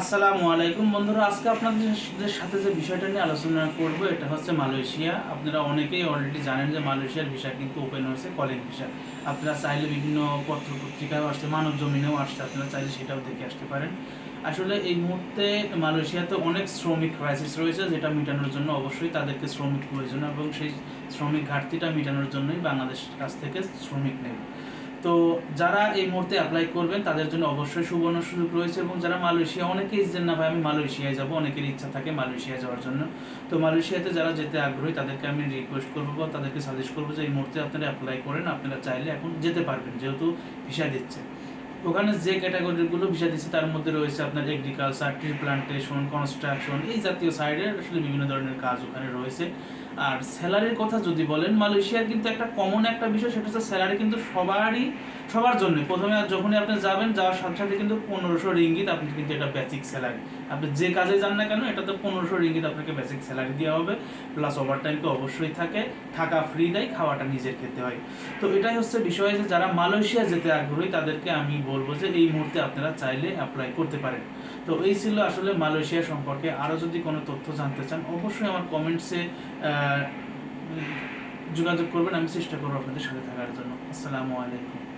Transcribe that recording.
আসসালামু আলাইকুম বন্ধুরা, আজকে আপনাদের সাথে যে বিষয়টা নিয়ে আলোচনা করব, এটা হচ্ছে মালয়েশিয়া। আপনারা অনেকেই অলরেডি জানেন যে মালয়েশিয়ার ভিসা কিন্তু ওপেন হয়েছে, কলিং ভিসা। আপনারা চাইলে বিভিন্ন পত্র পত্রিকায় আসছে, মানব জমিনেও আসছে, আপনারা চাইলে সেটাও দেখে আসতে পারেন। আসলে এই মুহূর্তে মালয়েশিয়াতে অনেক শ্রমিক ক্রাইসিস রয়েছে, যেটা মেটানোর জন্য অবশ্যই তাদেরকে শ্রমিক প্রয়োজন এবং সেই শ্রমিক ঘাটতিটা মেটানোর জন্যই বাংলাদেশের কাছ থেকে শ্রমিক নেবে। তো যারা এই মুহূর্তে অ্যাপ্লাই করবেন, তাদের জন্য অবশ্যই সুবর্ণ সুযোগ রয়েছে এবং যারা মালয়েশিয়া, অনেকেই যে না ভাই, আমি মালয়েশিয়ায় যাব অনেকের ইচ্ছা থাকে মালয়েশিয়া যাওয়ার জন্য। তো মালয়েশিয়াতে যারা যেতে আগ্রহী, তাদেরকে আমি রিকোয়েস্ট করব বা তাদেরকে সাজেস্ট করব যে এই মুহূর্তে আপনারা অ্যাপ্লাই করেন, আপনারা চাইলে এখন যেতে পারবেন, যেহেতু ভিসা দিচ্ছে। ওখানে যে ক্যাটাগরিগুলো ভিসা দিচ্ছে, তার মধ্যে রয়েছে আপনার এগ্রিকালচার ট্রি প্লান্টেশন কনস্ট্রাকশন এই জাতীয় সাইডের আসলে বিভিন্ন ধরনের কাজ ওখানে রয়েছে। আর স্যালারির কথা যদি বলেন, মালয়েশিয়ার কিন্তু একটা কমন একটা বিষয়, সেটা হচ্ছে স্যালারি কিন্তু সবারই, সবার জন্য প্রথমে যখনই আপনি যাবেন, যাওয়ার সাথে সাথে কিন্তু পনেরোশো রিঙ্গিত আপনি কিন্তু এটা বেসিক স্যালারি আপনি যে কাজে যান না কেন এটা তো পনেরোশো রিঙ্গিত আপনাকে বেসিক স্যালারি দেওয়া হবে। প্লাস ওভার টাইম তো অবশ্যই থাকে, থাকা ফ্রি দেয়, খাওয়াটা নিজের খেতে হয়। তো এটাই হচ্ছে বিষয় যে যারা মালয়েশিয়া যেতে আগ্রহী, তাদেরকে আমি বলব যে এই মুহূর্তে আপনারা চাইলে অ্যাপ্লাই করতে পারেন। তো এই ছিল আসলে মালয়েশিয়া সম্পর্কে। আরও যদি কোনো তথ্য জানতে চান, অবশ্যই আমার কমেন্টসে যোগাযোগ করবেন আমি চেষ্টা করব আপনাদের সাথে থাকার জন্য। আসসালামু আলাইকুম।